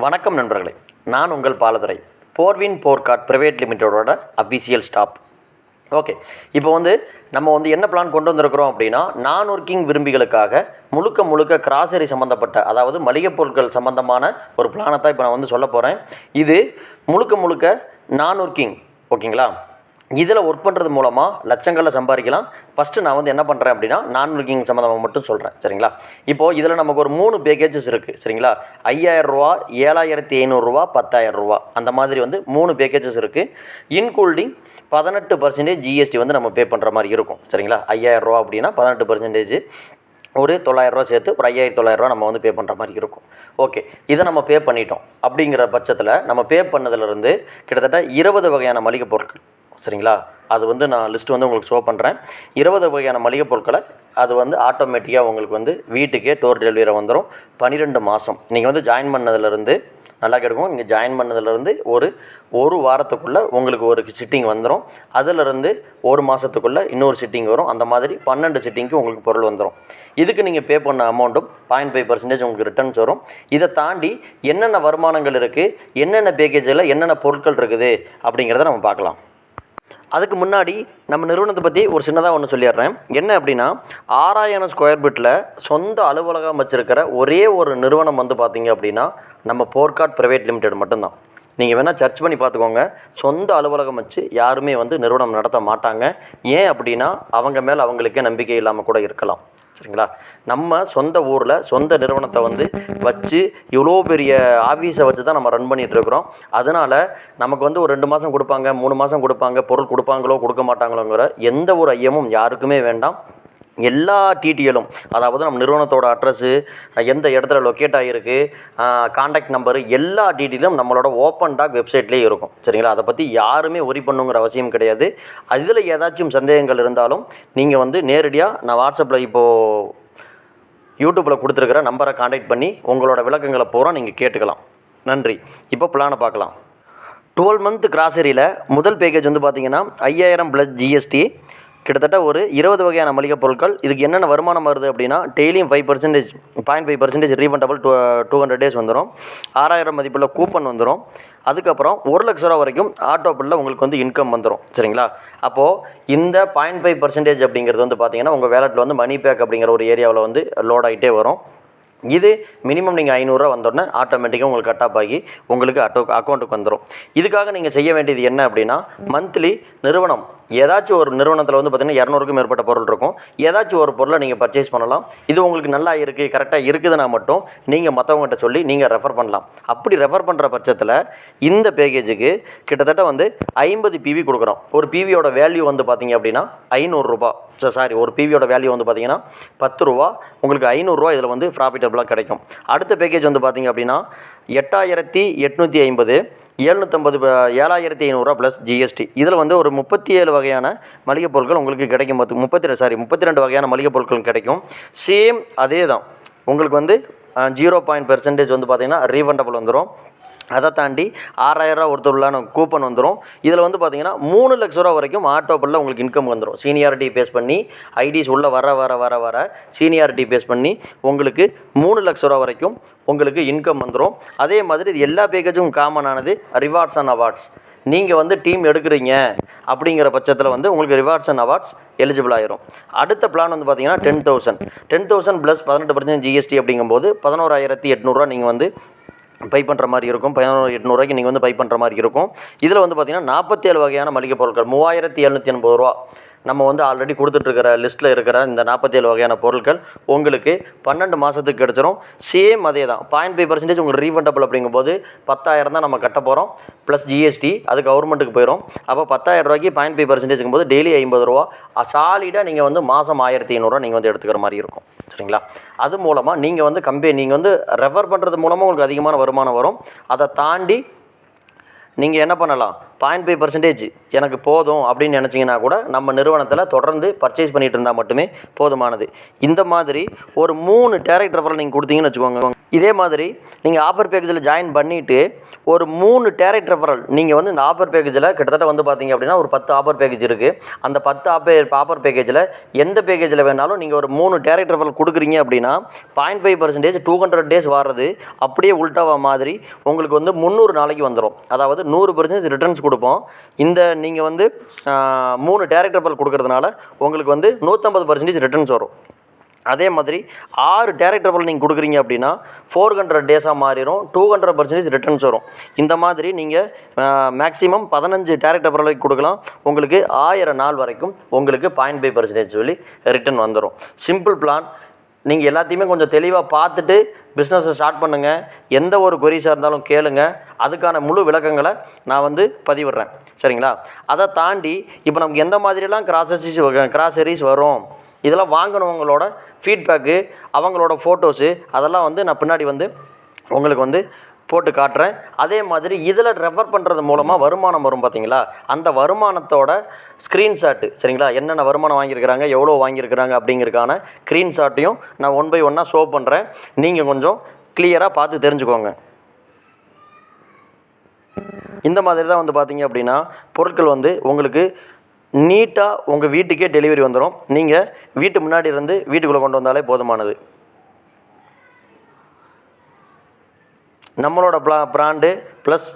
வணக்கம் நண்பர்களே நான் உங்கள் பாலதுரை போர்வின் போர்காட் ப்ரைவேட் லிமிட்டடோட அஃபிஷியல் ஸ்டாப். ஓகே இப்போ வந்து நம்ம வந்து என்ன பிளான் கொண்டு வந்திருக்கிறோம் அப்படின்னா நான் ஒர்க்கிங் விரும்பிகளுக்காக முழுக்க முழுக்க கிராசரி சம்மந்தப்பட்ட அதாவது மளிகைப் பொருட்கள் சம்மந்தமான ஒரு பிளானை தான் இப்போ நான் வந்து சொல்ல போகிறேன் இது முழுக்க முழுக்க நான் ஒர்க்கிங் ஓகேங்களா? இதில் ஒர்க் பண்ணுறது மூலமாக லட்சங்களில் சம்பாதிக்கலாம். ஃபஸ்ட்டு நான் வந்து என்ன பண்ணுறேன் அப்படின்னா நான் ஒர்க்கிங் சம்மந்தமாக மட்டும் சொல்கிறேன் சரிங்களா? இப்போது இதில் நமக்கு ஒரு மூணு பேக்கேஜஸ் இருக்குது சரிங்களா? ஐயாயிரரூவா ஏழாயிரத்தி ஐநூறுரூவா பத்தாயிரரூவா அந்த மாதிரி வந்து மூணு பேக்கேஜஸ் இருக்குது இன்க்ளூடிங் பதினெட்டு பர்சன்டேஜ் ஜிஎஸ்டி வந்து நம்ம பே பண்ணுற மாதிரி இருக்கும். சரிங்களா? ஐயாயிரரூவா அப்படின்னா பதினெட்டு பர்சன்டேஜ் ஒரு தொள்ளாயிரரூவா சேர்த்து ஒரு ஐயாயிரத்தி தொள்ளாயிரரூவா நம்ம வந்து பே பண்ணுற மாதிரி இருக்கும். ஓகே இதை நம்ம பே பண்ணிட்டோம். அப்படிங்கிற பட்சத்தில் நம்ம பே பண்ணதுலேருந்து கிட்டத்தட்ட இருபது வகையான மளிகை பொருட்கள். சரிங்களா? அது வந்து நான் லிஸ்ட்டு வந்து உங்களுக்கு ஷோ பண்ணுறேன் இருபது வகையான மளிகை பொருட்களை அது வந்து ஆட்டோமேட்டிக்காக உங்களுக்கு வந்து வீட்டுக்கே டோர் டெலிவரி வந்துடும் பன்னிரெண்டு மாதம் நீங்கள் வந்து ஜாயின் பண்ணதுலேருந்து நல்லா கிடைக்கும் நீங்கள் ஜாயின் பண்ணதுலேருந்து ஒரு ஒரு வாரத்துக்குள்ளே உங்களுக்கு ஒரு சிட்டிங் வந்துடும் அதிலிருந்து ஒரு மாதத்துக்குள்ளே இன்னொரு சிட்டிங் வரும். அந்த மாதிரி பன்னெண்டு சிட்டிங்க்கு உங்களுக்கு பொருள் வந்துடும் இதுக்கு நீங்கள் பே பண்ண அமௌண்ட்டும் பாயிண்ட் ஃபைவ் பர்சன்டேஜ் உங்களுக்கு ரிட்டர்ன்ஸ் வரும். இதை தாண்டி என்னென்ன வருமானங்கள் இருக்குது என்னென்ன பேக்கேஜில் என்னென்ன பொருட்கள் இருக்குது அப்படிங்கிறத நம்ம பார்க்கலாம். அதுக்கு முன்னாடி நம்ம நிறுவனத்தை பற்றி ஒரு சின்னதாக ஒன்று சொல்லிடுறேன். என்ன அப்படின்னா ஆறாயிரம் ஸ்கொயர் ஃபீட்டில் சொந்த அலுவலகம் வச்சுருக்கிற ஒரே ஒரு நிறுவனம் வந்து பார்த்தீங்க அப்படின்னா நம்ம போர்காட் ப்ரைவேட் லிமிடெட் மட்டும்தான். நீங்கள் வேணால் சர்ச் பண்ணி பார்த்துக்கோங்க சொந்த அலுவலகம் வச்சு யாருமே வந்து நிறுவனம் நடத்த மாட்டாங்க. ஏன் அப்படின்னா அவங்க மேலே அவங்களுக்கே நம்பிக்கை இல்லாமல் கூட இருக்கலாம். சரிங்களா? நம்ம சொந்த ஊரில் சொந்த நிறுவனத்தை வந்து வச்சு இவ்வளோ பெரிய ஆஃபீஸை வச்சு தான் நம்ம ரன் பண்ணிகிட்ருக்குறோம் அதனால் நமக்கு வந்து ஒரு ரெண்டு மாதம் கொடுப்பாங்க மூணு மாதம் கொடுப்பாங்க பொருள் கொடுப்பாங்களோ கொடுக்க மாட்டாங்களோங்கிற எந்த ஒரு ஐயமும் யாருக்குமே வேண்டாம். எல்லா டீட்டெயிலும் அதாவது நம்ம நிறுவனத்தோட அட்ரஸ்ஸு எந்த இடத்துல லொக்கேட் ஆகிருக்கு காண்டாக்ட் நம்பரு எல்லா டீட்டெயிலும் நம்மளோட ஓப்பன் டாக் வெப்சைட்லேயே இருக்கும். சரிங்களா? அதை பற்றி யாருமே ஒரி பண்ணுங்கிற அவசியம் கிடையாது. அதில் ஏதாச்சும் சந்தேகங்கள் இருந்தாலும் நீங்கள் வந்து நேரடியாக நான் வாட்ஸ்அப்பில் இப்போது யூடியூப்பில் கொடுத்துருக்கிற நம்பரை காண்டாக்ட் பண்ணி உங்களோட விளக்கங்களை பூரா நீங்கள் கேட்டுக்கலாம். நன்றி. இப்போ பிளானை பார்க்கலாம். டுவெல் மந்த் கிராசரியில் முதல் பேக்கேஜ் வந்து பார்த்தீங்கன்னா ஐயாயிரம் ப்ளஸ் ஜிஎஸ்டி கிட்டத்தட்ட ஒரு இருபது வகையான மளிகை பொருட்கள். இதுக்கு என்னென்ன வருமானம் வருது அப்படின்னா டெய்லியும் five percentage point five percentage refundable two two hundred days வந்துடும் ஆறாயிரம் மதிப்புள்ள கூப்பன் வந்துடும் அதுக்கப்புறம் ஒரு லட்ச ரூபா வரைக்கும் ஆட்டோ பில்லில் உங்களுக்கு வந்து இன்கம் வந்துடும் சரிங்களா? அப்போது இந்த பாயிண்ட் ஃபைவ் பர்சன்டேஜ் அப்படிங்கிறது வந்து பார்த்திங்கன்னா உங்கள் வேலெட்டில் வந்து மணி பேக் அப்படிங்கிற ஒரு ஏரியாவில் வந்து லோட் ஆகிட்டே வரும். இது மினிமம் நீங்கள் ஐநூறுரூவா வந்தோடனே ஆட்டோமேட்டிக்காக உங்களுக்கு கட் ஆஃப் ஆகி உங்களுக்கு அட்டோ அக்கௌண்ட்டுக்கு வந்துடும் இதுக்காக நீங்கள் செய்ய வேண்டியது என்ன அப்படின்னா மந்த்லி நிறுவனம். ஏதாச்சும் ஒரு நிறுவனத்தில் வந்து பார்த்திங்கன்னா இரநூறுக்கும் மேற்பட்ட பொருள் இருக்கும். ஏதாச்சும் ஒரு பொருளை நீங்கள் பர்ச்சேஸ் பண்ணலாம். இது உங்களுக்கு நல்லா இருக்குது கரெக்டாக இருக்குதுன்னா மட்டும் நீங்கள் மற்றவங்ககிட்ட சொல்லி நீங்கள் ரெஃபர் பண்ணலாம். அப்படி ரெஃபர் பண்ணுற பட்சத்தில் இந்த பேக்கேஜுக்கு கிட்டத்தட்ட வந்து ஐம்பது பிவி கொடுக்குறோம். ஒரு பிவியோட வேல்யூ வந்து பார்த்தீங்க அப்படின்னா ஐநூறுரூபா. சாரி ஒரு பிவியோட வேல்யூ வந்து பார்த்தீங்கன்னா பத்து ரூபா. உங்களுக்கு ஐநூறுரூவா இதில் வந்து ப்ராஃபிட் அவைலபிளாக கிடைக்கும். அடுத்த பேக்கேஜ் வந்து பார்த்தீங்க அப்படின்னா எட்டாயிரத்தி எட்நூற்றி ஐம்பது ஏழ்நூற்றம்பது ஏழாயிரத்தி ஐநூறுரூவா ப்ளஸ் ஜிஎஸ்டி இதில் வந்து ஒரு முப்பத்தி ஏழு வகையான மளிகை பொருட்கள் உங்களுக்கு கிடைக்கும். பார்த்து முப்பத்தி ரெண்டு சாரி முப்பத்தி ரெண்டு வகையான மளிகை பொருட்கள் கிடைக்கும். சேம் அதே தான் உங்களுக்கு வந்து ஜீரோ பாயிண்ட் பெர்சன்டேஜ் வந்து பார்த்திங்கன்னா ரீஃபண்டபிள் வந்துடும் அதை தாண்டி ஆறாயிரரூவா ஒருத்தருள்ளான கூப்பன் வந்துடும் இதில் வந்து பார்த்தீங்கன்னா மூணு லட்ச ரூபா வரைக்கும் ஆட்டோ பில்லில் உங்களுக்கு இன்கம் வந்துடும் சீனியாரிட்டி பேஸ் பண்ணி ஐடிஸ் உள்ளே வர வர வர வர சீனியாரிட்டி பேஸ் பண்ணி உங்களுக்கு மூணு லட்ச ரூபா வரைக்கும் உங்களுக்கு இன்கம் வந்துடும் அதே மாதிரி இது எல்லா பேக்கேஜும் காமனானது ரிவார்ட்ஸ் அண்ட் அவார்ட்ஸ் நீங்கள் வந்து டீம் எடுக்கிறீங்க அப்படிங்கிற பட்சத்தில் வந்து உங்களுக்கு ரிவார்ட்ஸ் அண்ட் அவார்ட்ஸ் எலிஜிபிள் ஆயிரும். அடுத்த பிளான் வந்து பார்த்தீங்கன்னா ten thousand ten thousand plus பதினெட்டு பர்சன்ட் ஜிஎஸ்டி அப்படிங்கும்போது பதினோராயிரத்தி எட்நூறுரூவா நீங்கள் வந்து பை பண்ணுற மாதிரி இருக்கும். பதினோரு எட்நூறுவாய்க்கு நீங்கள் வந்து பை பண்ணுற மாதிரி இருக்கும். இதில் வந்து பார்த்திங்கன்னா நாற்பத்தேழு வகையான மளிகை பொருட்கள். மூவாயிரத்தி எழுநூற்றி எண்பது ரூபா. நம்ம வந்து ஆல்ரெடி கொடுத்துட்ருக்கிற லிஸ்ட்டில் இருக்கிற இந்த நாற்பத்தேழு வகையான பொருட்கள் உங்களுக்கு பன்னெண்டு மாதத்துக்கு கிடச்சிரும். சேம் அதே தான் பாயிண்ட் ஃபைவ் பர்சன்டேஜ் உங்களுக்கு ரீஃபண்டபிள் அப்படிங்கும்போது பத்தாயிரம் தான் நம்ம கட்ட போகிறோம் ப்ளஸ் ஜிஎஸ்டி அது கவர்மெண்ட்டுக்கு போயிடும் அப்போ பத்தாயிரம் ரூபாய்க்கு பாயிண்ட் ஃபைவ் பர்சன்டேஜுங்கும் போது டெய்லி ஐம்பது ரூபா. சாலிடாக நீங்கள் வந்து மாதம் ஆயிரத்தி ஐநூறுரூவா நீங்கள் வந்து எடுத்துக்கிற மாதிரி இருக்கும். சரிங்களா? அது மூலமாக நீங்கள் வந்து கம்பெனி நீங்கள் வந்து ரெஃபர் பண்ணுறது மூலமாக உங்களுக்கு அதிகமான வருமானம் வரும். அதை தாண்டி நீங்கள் என்ன பண்ணலாம்? பாயிண்ட் ஃபைவ் பர்சன்டேஜ் எனக்கு போதும் அப்படின்னு நினச்சிங்கன்னா கூட நம்ம நிறுவனத்தில் தொடர்ந்து பர்ச்சேஸ் பண்ணிட்டு இருந்தால் மட்டுமே போதுமானது. இந்த மாதிரி ஒரு மூணு டேரக்ட் ரெஃபரல் நீங்கள் கொடுத்தீங்கன்னு வச்சுக்கோங்க. இதே மாதிரி நீங்கள் ஆஃபர் பேக்கேஜில் ஜாயின் பண்ணிவிட்டு ஒரு மூணு டேரக்ட் ரெஃபரல் நீங்கள் வந்து இந்த ஆஃபர் பேக்கேஜில் கிட்டத்தட்ட வந்து பார்த்தீங்க அப்படின்னா ஒரு பத்து ஆஃபர் பேக்கேஜ் இருக்குது அந்த பத்து ஆஃபர் ஆஃபர் பேக்கேஜில் எந்த பேக்கேஜில் வேணாலும் நீங்கள் ஒரு மூணு டேரக்ட் ரெஃபரல் கொடுக்குறீங்க அப்படின்னா point five percentage two hundred days வர்றது அப்படியே உள்டாவ மாதிரி உங்களுக்கு வந்து முந்நூறு நாளைக்கு வந்துடும் அதாவது நூறு பர்சன்டேஜ் ரிட்டர்ன்ஸ் கொடுப்போம். இந்த நீங்கள் வந்து மூணு டேரக்டர் பால் கொடுக்கறதுனால உங்களுக்கு வந்து நூற்றம்பது பர்சன்டேஜ் ரிட்டர்ன்ஸ் வரும். அதே மாதிரி ஆறு டேரக்ட் ரெஃபரல் நீங்கள் கொடுக்குறீங்க அப்படின்னா ஃபோர் ஹண்ட்ரட் டேஸாக மாறிடும் டூ ஹண்ட்ரட் பர்சன்டேஜ் ரிட்டர்ன்ஸ் வரும். இந்த மாதிரி நீங்கள் மேக்ஸிமம் பதினஞ்சு டேரக்ட் வரைக்கும் கொடுக்கலாம். உங்களுக்கு ஆயிரம் நாள் வரைக்கும் உங்களுக்கு பாயிண்ட் ஃபைவ் பர்சன்டேஜ் சொல்லி ரிட்டர்ன் வந்துடும் சிம்பிள் பிளான் நீங்கள் எல்லாத்தையுமே கொஞ்சம் தெளிவாக பார்த்துட்டு பிஸ்னஸை ஸ்டார்ட் பண்ணுங்கள் எந்த ஒரு கொரிஸாக இருந்தாலும் கேளுங்கள் அதுக்கான முழு விளக்கங்களை நான் வந்து பதிவிடுறேன். சரிங்களா? அதை தாண்டி இப்போ நமக்கு எந்த மாதிரியெல்லாம் கிராசரிஸ் கிராசரிஸ் வரும்? இதெல்லாம் வாங்கினவங்களோட ஃபீட்பேக்கு அவங்களோட ஃபோட்டோஸு அதெல்லாம் வந்து நான் பின்னாடி வந்து உங்களுக்கு வந்து போட்டு காட்டுறேன். அதே மாதிரி இதில் ரெஃபர் பண்ணுறது மூலமாக வருமானம் வரும் பார்த்தீங்களா அந்த வருமானத்தோட ஸ்க்ரீன்ஷாட்டு சரிங்களா? என்னென்ன வருமானம் வாங்கியிருக்கிறாங்க எவ்வளோ வாங்கியிருக்கிறாங்க அப்படிங்கிறதுக்கான ஸ்க்ரீன்ஷாட்டையும் நான் ஒன் பை ஒன்னாக ஷோ பண்ணுறேன் நீங்கள் கொஞ்சம் கிளியராக பார்த்து தெரிஞ்சுக்கோங்க. இந்த மாதிரி தான் வந்து பார்த்தீங்க அப்படின்னா பொருட்கள் வந்து உங்களுக்கு நீட்டாக உங்கள் வீட்டுக்கே டெலிவரி வந்துடும் நீங்கள் வீட்டு முன்னாடி இருந்து வீட்டுக்குள்ளே கொண்டு வந்தாலே போதுமானது. நம்மளோட ப்ளா ப்ராண்டு ப்ளஸ்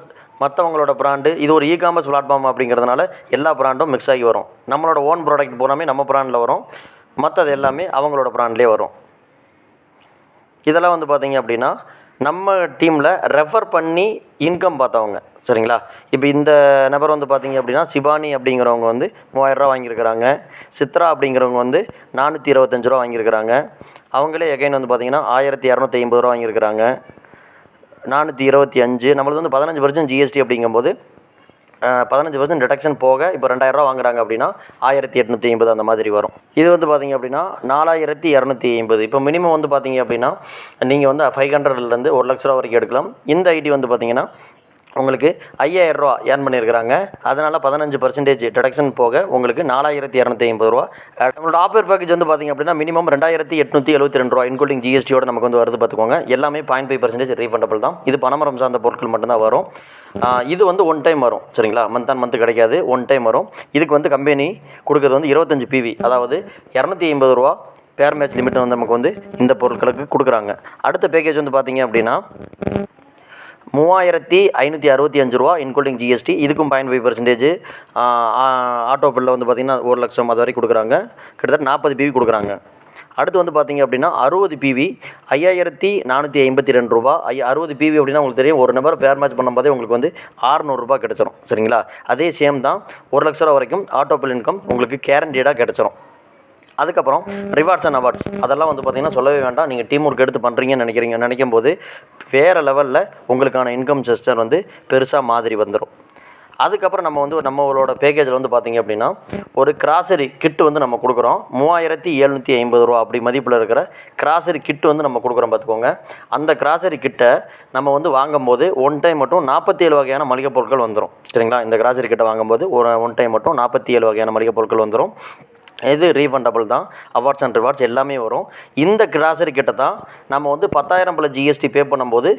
மற்றவங்களோட ப்ராண்டு இது ஒரு இ காமர்ஸ் பிளாட்ஃபார்ம் அப்படிங்கிறதுனால எல்லா ப்ராண்டும் மிக்ஸ் ஆகி வரும். நம்மளோட ஓன் ப்ராடக்ட் பூராமே நம்ம ப்ராண்டில் வரும். மற்றது எல்லாமே அவங்களோட ப்ராண்ட்லேயே வரும். இதெல்லாம் வந்து பார்த்தீங்க அப்படின்னா நம்ம டீமில் ரெஃபர் பண்ணி இன்கம் பார்த்தவங்க. சரிங்களா? இப்போ இந்த நபர் வந்து பார்த்தீங்க அப்படின்னா சிபானி அப்படிங்கிறவங்க வந்து மூவாயிரரூவா வாங்கியிருக்கிறாங்க. சித்ரா அப்படிங்கிறவங்க வந்து நானூற்றி இருபத்தஞ்சு ரூபா வாங்கியிருக்கிறாங்க. அவங்களே எகைன் வந்து பார்த்தீங்கன்னா ஆயிரத்தி இரநூத்தி ஐம்பது ரூபா வாங்கியிருக்கிறாங்க. நானூற்றி இருபத்தி அஞ்சு நம்மளது வந்து பதினஞ்சு பர்சன்ட் ஜிஎஸ்டி அப்படிங்கும்போது பதினஞ்சு பர்சன்ட் டிடக்ஷன் போக இப்போ ரெண்டாயிரரூவா வாங்குறாங்க அப்படின்னா ஆயிரத்தி எட்நூற்றி ஐம்பது அந்த மாதிரி வரும். இது வந்து பார்த்தீங்க அப்படின்னா நாலாயிரத்தி இரநூத்தி ஐம்பது. இப்போ மினிமம் வந்து பார்த்தீங்க அப்படின்னா நீங்கள் வந்து ஃபைவ் ஹண்ட்ரட்லேருந்து ஒரு லட்ச ரூபா வரைக்கும் எடுக்கலாம். இந்த ஐடி வந்து பார்த்தீங்கன்னா உங்களுக்கு ஐயாயிரரூவா ஏர்ன் பண்ணியிருக்கிறாங்க. அதனால் பதினஞ்சு பர்சன்டேஜ் டிடக்ஷன் போக உங்களுக்கு நாலாயிரத்தி இரநூத்தி ஐம்பது ரூபா. நம்மளோட ஆஃபர் பேக்கேஜ் வந்து பார்த்திங்க அப்படின்னா மினிமம் ரெண்டாயிரத்தி எட்நூற்றி எழுபத்தி ரெண்டு ரூபா இன்க்ளூடிங் ஜிஎஸ்டியோட நமக்கு வந்து வருது பார்த்துக்கோங்க எல்லாமே பாயிண்ட் ஃபைவ் பர்சன்டேஜ் ரீஃபண்டபிள் தான். இது பணமரம் சார்ந்த பொருட்கள் மட்டும்தான் வரும். இது வந்து ஒன் டைம் வரும். சரிங்களா? மந்த் ஆன் மந்த் கிடைக்காது. ஒன் டைம் வரும். இதுக்கு வந்து கம்பெனி கொடுக்குறது வந்து இருபத்தஞ்சு பிவி அதாவது இரநூத்தி ஐம்பது ரூபா பேர் மேட்ச் லிமிட் வந்து நமக்கு வந்து இந்த பொருட்களுக்கு கொடுக்குறாங்க. அடுத்த பேக்கேஜ் வந்து பார்த்தீங்க அப்படின்னா மூவாயிரத்தி ஐநூற்றி அறுபத்தி அஞ்சு ரூபா இன்க்ளூடிங் ஜிஎஸ்டி இதுக்கும் பாயிண்ட் ஃபைவ் பர்சன்டேஜ் ஆட்டோ பில்லில் வந்து பார்த்திங்கன்னா ஒரு லட்சம் அது வரைக்கும் கொடுக்குறாங்க. கிட்டத்தட்ட நாற்பது பிவி கொடுக்குறாங்க. அடுத்து வந்து பார்த்திங்க அப்படின்னா அறுபது பிவி ஐயாயிரத்தி நானூற்றி ஐம்பத்தி ரெண்டு ரூபா. ஐ அறுபது பிவி அப்படின்னா உங்களுக்கு தெரியும் ஒரு நபர் பேர் மேட்ச் பண்ணும்போதே உங்களுக்கு வந்து ஆறுநூறுபா கிடச்சிரும். சரிங்களா? அதே சேம் தான் ஒரு லட்ச ரூபா வரைக்கும் ஆட்டோ பில் இன்கம் உங்களுக்கு கேரண்டீடாக கிடச்சிரும். அதுக்கப்புறம் ரிவார்ட்ஸ் அண்ட் அவார்ட்ஸ் அதெல்லாம் வந்து பார்த்திங்கன்னா சொல்லவே வேண்டாம். நீங்கள் டீம் ஒர்க் எடுத்து பண்ணுறீங்கன்னு நினைக்கிறீங்க நினைக்கும் போது வேறு லெவலில் உங்களுக்கான இன்கம் சிஸ்டம் வந்து பெருசாக மாதிரி வந்துடும் அதுக்கப்புறம் நம்ம வந்து நம்மளோட பேக்கேஜில் வந்து பார்த்திங்க அப்படின்னா ஒரு கிராசரி கிட்டு வந்து நம்ம கொடுக்குறோம். மூவாயிரத்தி எழுநூற்றி ஐம்பது ரூபா அப்படி மதிப்பில் இருக்கிற கிராசரி கிட்டு வந்து நம்ம கொடுக்குறோம் பார்த்துக்கோங்க. அந்த கிராசரி கிட்டை நம்ம வந்து வாங்கும்போது ஒன் டைம் மட்டும் நாற்பத்தி ஏழு வகையான மளிகை பொருட்கள் வந்துடும் சரிங்களா? இந்த கிராசரி கிட்டை வாங்கும்போது ஒரு ஒன் டைம் மட்டும் நாற்பத்தி ஏழு வகையான மளிகை பொருட்கள் வந்துடும் இது ரீஃபண்டபிள் தான்? அவார்ட்ஸ் அண்ட் ரிவார்ட்ஸ் எல்லாமே வரும். இந்த கிராசரி கிட்ட தான் நம்ம வந்து பத்தாயிரம் பிள்ளை ஜிஎஸ்டி பே பண்ணும்போது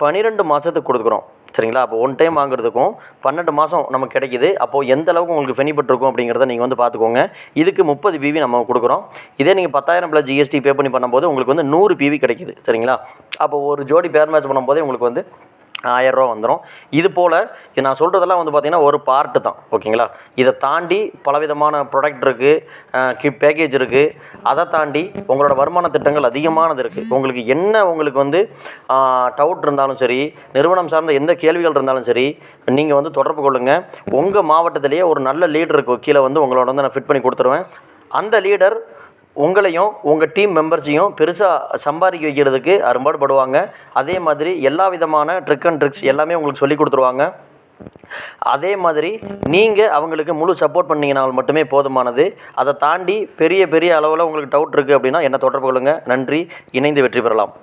பன்னிரெண்டு மாதத்துக்கு கொடுக்குறோம். சரிங்களா? அப்போ ஒன் டைம் வாங்குறதுக்கும் பன்னெண்டு மாதம் நமக்கு கிடைக்கிது. அப்போது எந்த அளவுக்கு உங்களுக்கு பெனிஃபிட் இருக்கும் அப்படிங்கிறத நீங்கள் வந்து பார்த்துக்கோங்க. இதுக்கு முப்பது பிவி நம்ம கொடுக்குறோம். இதே நீங்கள் பத்தாயிரம் ப்ளஸ் ஜிஎஸ்டி பே பண்ணி பண்ணும்போது உங்களுக்கு வந்து நூறு பிவி கிடைக்குது. சரிங்களா? அப்போ ஒரு ஜோடி பேர் மேட்ச் பண்ணும்போதே உங்களுக்கு வந்து ஆயரூவா வந்துடும் இது போல் இது நான் சொல்கிறதெல்லாம் வந்து பார்த்திங்கன்னா ஒரு பார்ட்டு தான். ஓகேங்களா? இதை தாண்டி பலவிதமான ப்ராடக்ட் இருக்குது பேக்கேஜ் இருக்குது அதை தாண்டி உங்களோட வருமான திட்டங்கள் அதிகமானது இருக்குது உங்களுக்கு என்ன உங்களுக்கு வந்து டவுட் இருந்தாலும் சரி நிறுவனம் சார்ந்த எந்த கேள்விகள் இருந்தாலும் சரி நீங்கள் வந்து தொடர்பு கொள்ளுங்கள் உங்கள் மாவட்டத்திலேயே ஒரு நல்ல லீடருக்கு கீழே வந்து உங்களோட வந்து நான் ஃபிட் பண்ணி கொடுத்துருவேன். அந்த லீடர் உங்களையும் உங்கள் டீம் மெம்பர்ஸையும் பெருசாக சம்பாதிக்க வைக்கிறதுக்கு அரும்பாடுபடுவாங்க. அதே மாதிரி எல்லா விதமான ட்ரிக் அண்ட் ட்ரிக்ஸ் எல்லாமே உங்களுக்கு சொல்லி கொடுத்துருவாங்க. அதே மாதிரி நீங்கள் அவங்களுக்கு முழு சப்போர்ட் பண்ணிங்கனால் மட்டுமே போதுமானது. அதை தாண்டி பெரிய பெரிய அளவில் உங்களுக்கு டவுட் இருக்குது அப்படின்னா என்ன தொடர்பு கொள்ளுங்கள் நன்றி. இணைந்து வெற்றி பெறலாம்.